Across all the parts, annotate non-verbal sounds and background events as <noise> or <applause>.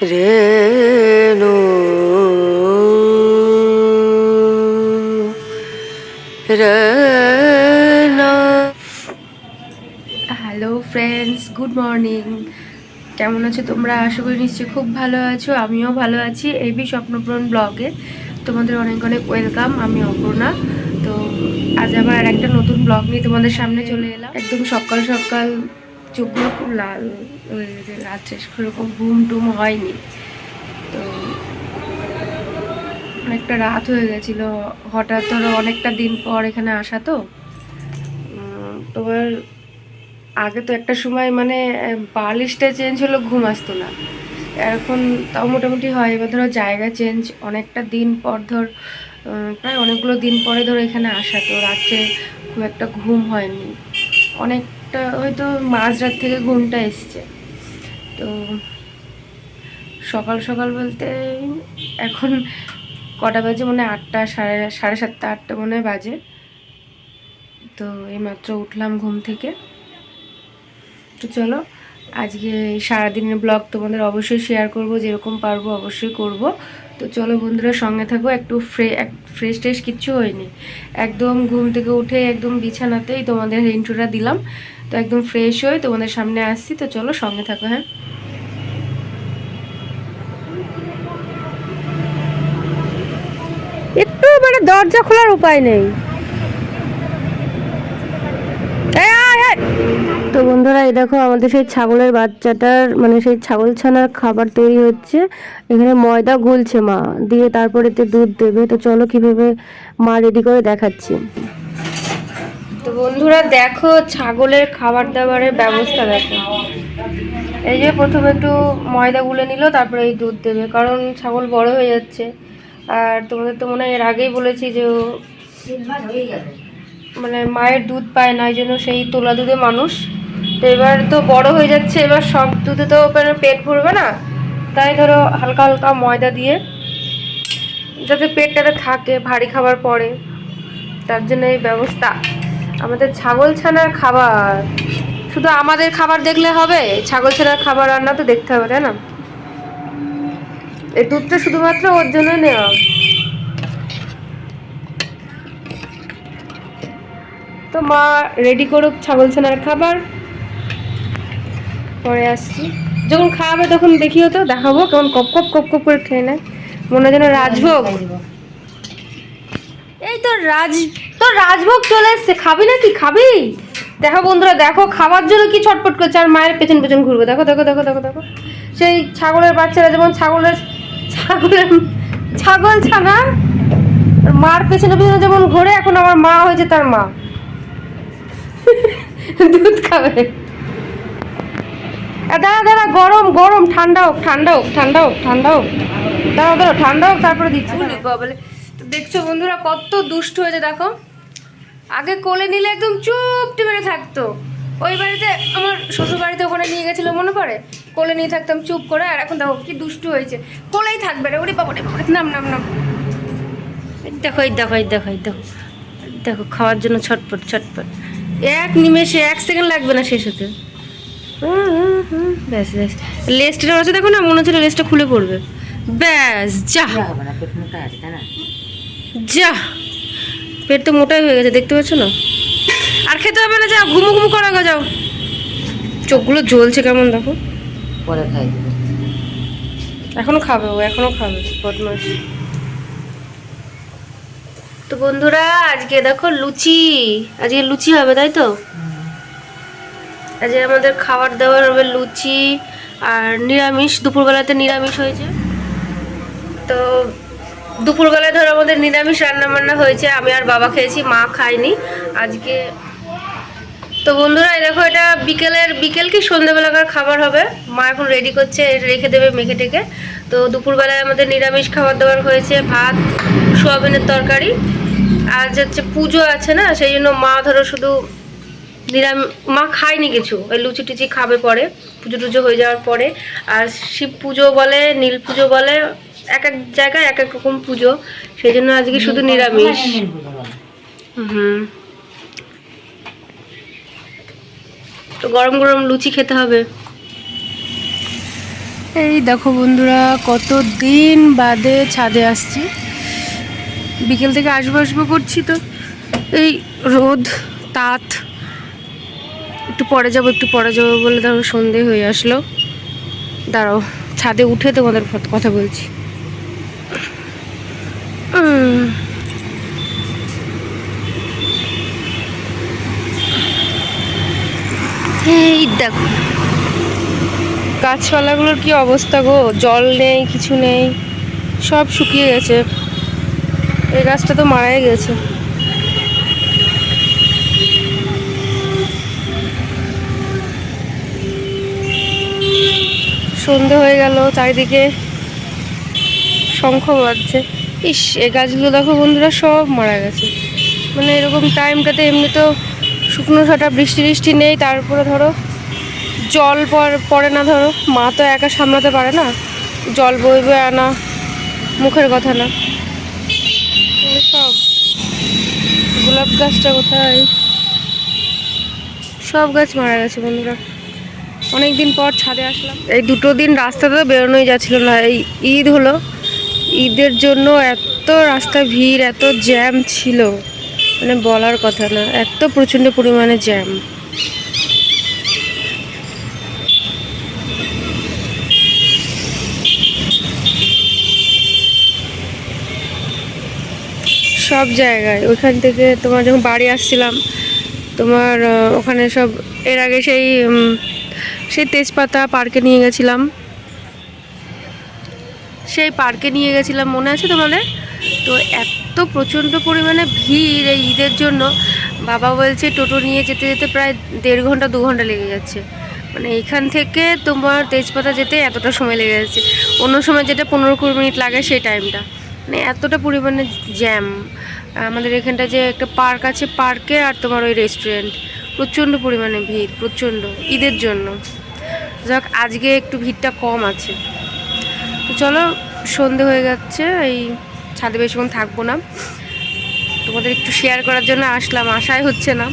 Renu hello friends good morning কেমন আছো তোমরা? আশা করি নিশ্চয়ই খুব ভালো আছো। আমিও ভালো আছি। এবি স্বপ্নপূরণ ব্লগে তোমাদের অনেক অনেক ওয়েলকাম আমি অপর্ণা। তো আজ আবার একটা নতুন ব্লগ নিয়ে তোমাদের সামনে চলে এলাম। একদম সকাল সকাল চোখগুলো খুব লাল হয়ে গেছে রাত্রে সেরকম ঘুম টুম হয়নি। তো অনেকটা রাত হয়ে গেছিল, হঠাৎ ধরো অনেকটা দিন পর এখানে আসা তো। তোমার আগে তো একটা সময় মানে বালিশটা চেঞ্জ হলো, ঘুম আসতো না। এখন তাও মোটামুটি হয়, এবার ধরো জায়গা চেঞ্জ, অনেকটা দিন পর ধর প্রায় অনেকগুলো দিন পরে ধরো এখানে আসা, তো রাত্রে খুব একটা ঘুম হয়নি। অনেকটা হয়তো মাঝরাত থেকে ঘুমটা এসছে। তো সকাল সকাল বলতে এখন কটা বাজে? মনে আটটা, সাড়ে সাড়ে সাতটা, আটটা মনে বাজে। তো এইমাত্র উঠলাম ঘুম থেকে। তো চলো, আজকে সারাদিনের ব্লগ তোমাদের অবশ্যই শেয়ার করব, যেরকম পারব অবশ্যই করব। তো চলো বন্ধুরা, সঙ্গে থাকো, একটু ফ্রে ফ্রেশ ট্রেশ কিচ্ছু হয়নি। একদম ঘুম থেকে উঠে একদম বিছানাতেই তোমাদের ইন্ট্রোটা দিলাম। তো একদম ফ্রেশ হয়ে তোমাদের সামনে আসছি, তো চলো সঙ্গে থাকো হ্যাঁ। একটু মানে দরজা খোলার উপায় নেই। তো বন্ধুরা, এই দেখো আমাদের সেই ছাগলের বাচ্চাটার মানে সেই ছাগল ছানার খাবার তৈরি হচ্ছে। এখানে ময়দা গুলছে মা, দিয়ে তারপরে দুধ দেবে। তো চলো কীভাবে মা রেডি করে দেখাচ্ছি। তো বন্ধুরা দেখো, ছাগলের খাবার দাবারের ব্যবস্থা দেখো। এই যে প্রথমে একটু ময়দা গুলে নিল, তারপরে এই দুধ দেবে, কারণ ছাগল বড় হয়ে যাচ্ছে। আর তোমাদের তো মনে হয় এর আগেই বলেছি যে মানে মায়ের দুধ পায় না, এই জন্য সেই তোলা দুধে মানুষ। তো এবার তো বড় হয়ে যাচ্ছে, এবার সব দুধে তো পেট ভরবে না। তাই ধরো হালকা হালকা ময়দা দিয়ে, যাতে পেটটাতে থাকে, ভারী খাবার পরে তার জন্য এই ব্যবস্থা। আমাদের ছাগল ছানার খাবার। শুধু আমাদের খাবার দেখলে হবে? ছাগল ছানার খাবার রান্না তো দেখতে হবে, তাই না? এই দুধটা শুধুমাত্র ওর জন্য নেওয়া তো মা রেডি করুক ছাগল ছানার খাবার। পরে আসছি। যখন খাওয়াবে তখন দেখিও তো, দেখাবো, কেমন কপ কপ কপ কপ করে খেয়ে নেয়। মনে হয় যেন রাজভোগ। এই তো রাজ তো রাজভোগ চলে এসছে, খাবি নাকি? খাবি? দেখো বন্ধুরা, দেখো খাবার জন্য কি ছটপট করছে, আর মায়ের পেছন পেছন ঘুরবে। দেখো দেখো দেখো দেখো দেখো। সেই ছাগলের বাচ্চারা যেমন ছাগলের ছাগলের, ছাগল ছানা মার পেছনে পেছনে যেমন ঘোরে, এখন আমার মা হয়েছে তার মা। দুধ খাবে। দাঁড়া দাঁড়া, গরম গরম, ঠান্ডা হোক ঠান্ডা হোক ঠান্ডা হোক ঠান্ডা হোক। দাঁড়াও দাঁড়াও, ঠান্ডা হোক, তারপরে দিচ্ছি। বলে তো দেখছ বন্ধুরা, কত দুষ্ট হয়েছে, দেখো। আগে কোলে নিলে একদম চুপটি মেরে থাকতো। ওই বাড়িতে আমার শ্বশুর বাড়িতে ওখানে নিয়ে গেছিল মনে পড়ে? কোলে নিয়ে থাকতাম চুপ করে আর এখন দেখো কি দুষ্টু হয়েছে। কোলেই থাকবে রে ওরে বাবা রে নাম নাম নাম। দেখো এই দেখো এই দেখো এই দেখো। দেখো খাওয়ার জন্য ছটপট ছটপট। এক নিমেষে এক সেকেন্ড লাগবে না শেষ হতে। ব্যাস ব্যাস। লেজটা রয়েছে দেখো না মনে হচ্ছে লেস্টটা খুলে পড়বে। ব্যাস যা। যা। পেট তো মোটাই হয়ে গেছে দেখতে পাচ্ছ না? আর খেতে হবে না যাও ঘুমু ঘুমু করা যাও। চোখগুলো জ্বলছে কেমন দেখো। পরে খাই। এখনও খাবে ও এখনও খাবে বদমাস তো বন্ধুরা আজকে দেখো লুচি আজকে লুচি হবে তাই তো? আজকে আমাদের খাবার দাবার হবে লুচি আর নিরামিষ দুপুরবেলাতে নিরামিষ হয়েছে। তো দুপুরবেলায় ধরো আমাদের নিরামিষ রান্না বান্না হয়েছে, আমি আর বাবা খেয়েছি, মা খায়নি। আজকে তো বন্ধুরা দেখো এটা বিকেলের, বিকেল কি সন্ধ্যাবেলাকার খাবার হবে? মা এখন রেডি করছে, রেখে দেবে মেখে টেকে তো দুপুরবেলায় আমাদের নিরামিষ খাবার দাবার হয়েছে, ভাত, সোয়াবিনের তরকারি। আজ হচ্ছে পুজো আছে না, সেই জন্য মা ধরো শুধু নিরামিষ মা খায়নি কিছু, ওই লুচি টুচি খাবে পরে, পুজো টুজো হয়ে যাওয়ার পরে। আর শিব পুজো বলে, নীল পুজো বলে এক এক জায়গায় এক এক রকম পুজো সেই জন্য আজকে শুধু নিরামিষ। হুম। তো গরম গরম লুচি খেতে হবে। এই দেখো বন্ধুরা কত দিন বাদে ছাদে আসছি। বিকেল থেকে আসব আসব করছি তো। এই রোদ তাত। একটু পরে যাব একটু পরে যাব বলে ধরো সন্ধে হয়ে আসলো। দাঁড়াও ছাদে উঠে তোমাদের কথা বলছি। এই দেখো। গাছপালাগুলোর কি অবস্থা গো? জল নেই, কিছু নেই, সব শুকিয়ে গেছে। এই গাছটা তো মারাই গেছে। সন্ধে হয়ে গেল, চারিদিকে শঙ্খ বাজছে। ইস এ গাছগুলো দেখো বন্ধুরা, সব মারা গেছে। মানে এরকম টাইমটাতে এমনি তো শুকনো ছাটা, বৃষ্টি বৃষ্টি নেই তারপরে ধরো জল পড়ে না ধরো। মা তো একা সামলাতে পারে না। জল বই বয়ে আনা, মুখের কথা না। সব। গোলাপ গাছটা কোথায়? সব গাছ মারা গেছে বন্ধুরা। অনেক দিন পর ছাদে আসলাম। এই দুটো দিন রাস্তাতে বেরোনোই যাচ্ছিল না। এই ঈদ হলো ঈদের জন্য এত রাস্তায় ভিড়, এত জ্যাম ছিল। মানে বলার কথা না, এত প্রচণ্ড পরিমাণে জ্যাম সব জায়গায়, ওইখান থেকে তোমার যখন বাড়ি আসছিলাম, তোমার ওখানে সব, এর আগে সেই সেই তেজপাতা পার্কে নিয়ে গেছিলাম। সেই পার্কে নিয়ে গেছিলাম, মনে আছে তোমাদের? তো এত প্রচণ্ড পরিমাণে ভিড় এই ঈদের জন্য। বাবা বলছে টোটো নিয়ে যেতে যেতে প্রায় দেড় ঘণ্টা, দু ঘণ্টা লেগে যাচ্ছে মানে এখান থেকে তোমার তেজপাতা যেতে এতটা সময় লেগে যাচ্ছে অন্য সময় যেটা পনেরো কুড়ি মিনিট লাগে সেই টাইমটা। মানে এতটা পরিমাণে জ্যাম। আমাদের এখানটা যে একটা পার্ক আছে পার্কে আর তোমার ওই রেস্টুরেন্ট। প্রচণ্ড পরিমাণে ভিড়, প্রচণ্ড। ঈদের জন্য। যাক, আজকে একটু ভিড়টা কম আছে। তো চলো, সন্ধে হয়ে যাচ্ছে, এই ছাদে বেশিক্ষণ থাকব না। তোমাদের একটু শেয়ার করার জন্য আসলাম, আশাই হচ্ছে না।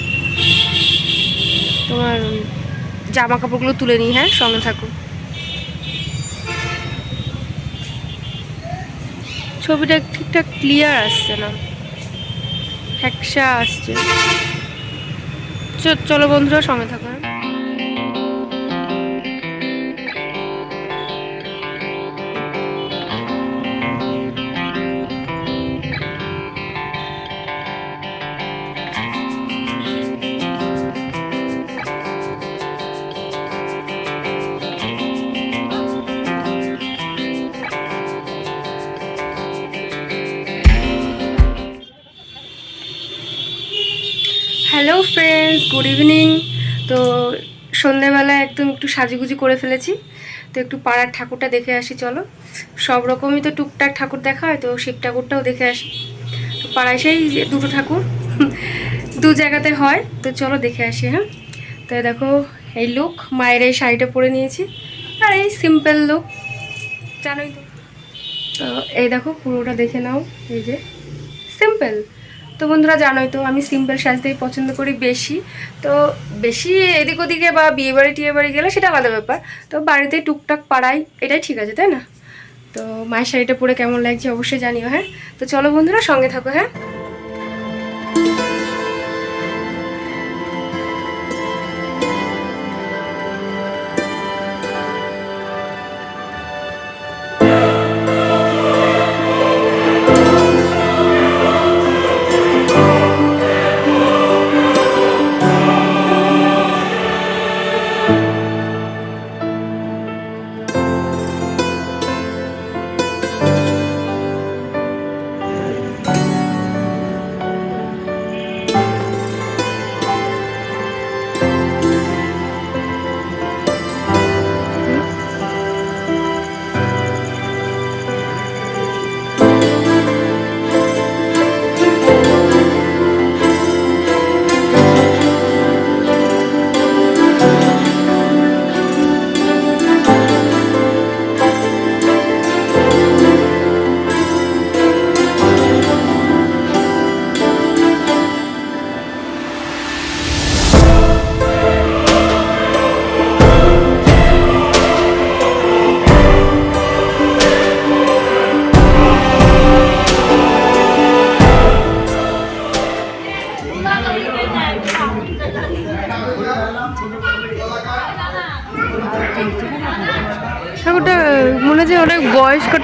তোমার জামা কাপড়গুলো তুলে নিই হ্যাঁ সঙ্গে থাকো। ছবিটা ঠিকঠাক ক্লিয়ার আসছে না। হ্যাকসা আসছে। চলো বন্ধুরা, সঙ্গে থাকো হ্যাঁ। হ্যালো ফ্রেন্ডস গুড ইভিনিং তো সন্ধেবেলা একদম একটু সাজুগুজু করে ফেলেছি। তো একটু পাড়ার ঠাকুরটা দেখে আসি, চলো। সব রকমই তো টুকটাক ঠাকুর দেখা হয়, তো শিব ঠাকুরটাও দেখে আসি। তো পাড়ায় সেই দুটো ঠাকুর <laughs> দু জায়গাতে হয়, তো চলো দেখে আসি হ্যাঁ। তো দেখো, এই লুক মায়ের এই শাড়িটা পরে নিয়েছি। আর এই সিম্পল লুক, জানোই তো। তো এই দেখো, পুরোটা দেখে নাও, এই যে। সিম্পল তো বন্ধুরা জানোই তো, আমি সিম্পল সাজতেই পছন্দ করি বেশি। তো বেশি এদিক ওদিকে বা বিয়ে বাড়ি টিয়ে বাড়ি গেলে সেটা আলাদা ব্যাপার। তো বাড়িতে টুকটাক পাড়াই, এটাই ঠিক আছে, তাই না? তো মায়ের শাড়িটা পরে কেমন লাগছে অবশ্যই জানিও হ্যাঁ? তো চলো বন্ধুরা সঙ্গে থাকো হ্যাঁ?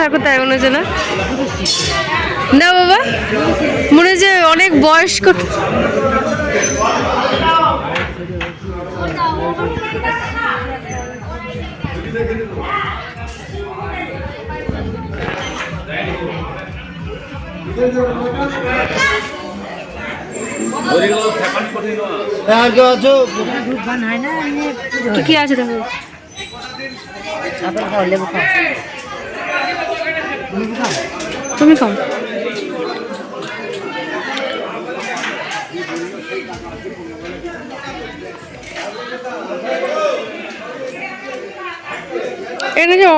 ঠাকুর তাই মনে হচ্ছে না? না বাবা মনে হচ্ছে অনেক বয়স্ক। কি কি আছে দেখো তারপরে খাও লেবু খাও তুমি খাও। এনে যাও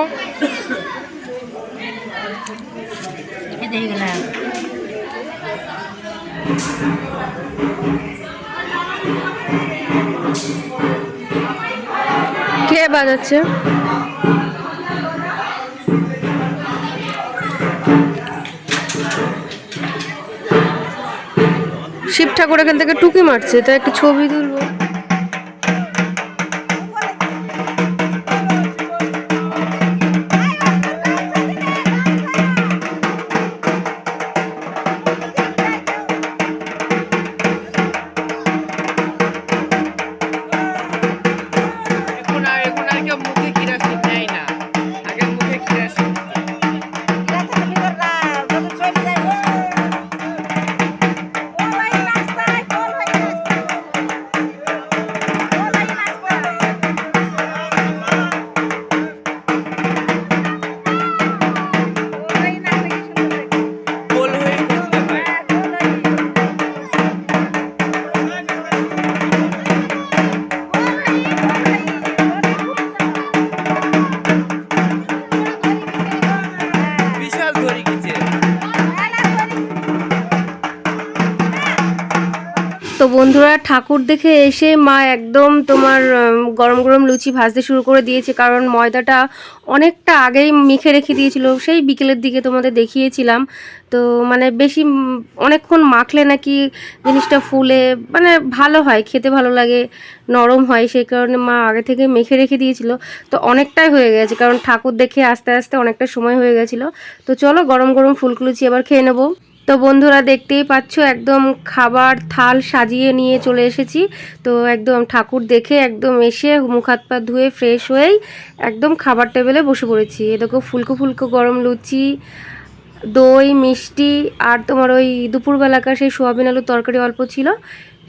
কে বাজাচ্ছে? শিব ঠাকুর এখান থেকে টুকি মারছে তাই একটা ছবি তুলবো। ঠাকুর দেখে এসে মা একদম তোমার গরম গরম লুচি ভাজতে শুরু করে দিয়েছে, কারণ ময়দাটা অনেকটা আগেই মেখে রেখে দিয়েছিল। সেই বিকেলের দিকে তোমাদের দেখিয়েছিলাম। তো মানে বেশি অনেকক্ষণ মাখলে নাকি জিনিসটা ফুলে মানে ভালো হয়, খেতে ভালো লাগে, নরম হয়, সেই কারণে মা আগে থেকে মেখে রেখে দিয়েছিল। তো অনেকটাই হয়ে গেছে, কারণ ঠাকুর দেখে আস্তে আস্তে অনেকটা সময় হয়ে গেছিল। তো চলো গরম গরম ফুলকুলুচি আবার খেয়ে নেব। তো বন্ধুরা দেখতেই পাচ্ছ, একদম খাবার থাল সাজিয়ে নিয়ে চলে এসেছি। তো একদম ঠাকুর দেখে একদম এসে মুখ হাত পা ধুয়ে ফ্রেশ হয়েই একদম খাবার টেবিলে বসে পড়েছি। এ দেখো ফুলকো ফুলকো গরম লুচি, দই, মিষ্টি আর তোমার ওই দুপুরবেলাকার সেই সোয়াবিন আলুর তরকারি অল্প ছিল,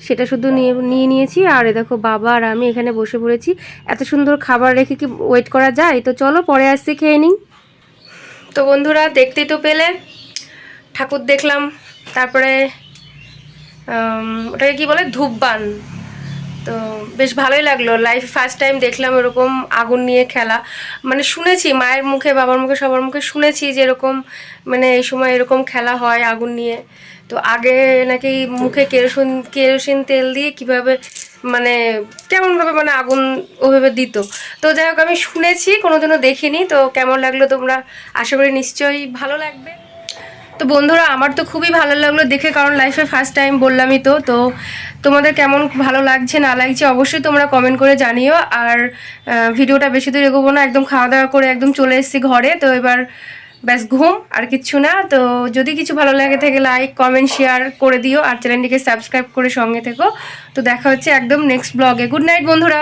সেটা শুধু নিয়ে নিয়ে নিয়েছি। আর এ দেখো বাবা আর আমি এখানে বসে পড়েছি। এত সুন্দর খাবার রেখে কি ওয়েট করা যায়? তো চলো পরে আসছি, খেয়ে নিই। তো বন্ধুরা দেখতেই তো পেলে ঠাকুর দেখলাম, তারপরে ওটাকে কি বলে, ধূপবান। তো বেশ ভালোই লাগল লাইফ ফার্স্ট টাইম দেখলাম এরকম আগুন নিয়ে খেলা। মানে শুনেছি, মায়ের মুখে, বাবার মুখে, সবার মুখে শুনেছি যে এরকম মানে এই সময় এরকম খেলা হয় আগুন নিয়ে। তো আগে নাকি মুখে কেরোসিন কেরোসিন তেল দিয়ে কীভাবে মানে কেমনভাবে মানে আগুন ওভাবে দিত। তো যাই হোক, আমি শুনেছি, কোনোদিনও দেখিনি। তো কেমন লাগল তোমরা? আশা করি নিশ্চয়ই ভালো লাগবে। তো বন্ধুরা, আমার তো খুবই ভালো লাগল দেখে, কারণ লাইফে ফার্স্ট টাইম বললামই তো। তো তোমাদের কেমন ভালো লাগছে, না লাগছে, অবশ্যই তোমরা কমেন্ট করে জানিও। আর ভিডিওটা বেশি দূর এগোবো না, একদম খাওয়া দাওয়া করে একদম চলে এসেছি ঘরে। তো এবার ব্যাস, ঘুম, আর কিচ্ছু না। তো যদি কিছু ভালো লাগে থেকে লাইক কমেন্ট শেয়ার করে দিও। আর চ্যানেলটিকে সাবস্ক্রাইব করে সঙ্গে থেকো। তো দেখা হচ্ছে একদম নেক্সট ব্লগে গুড নাইট বন্ধুরা!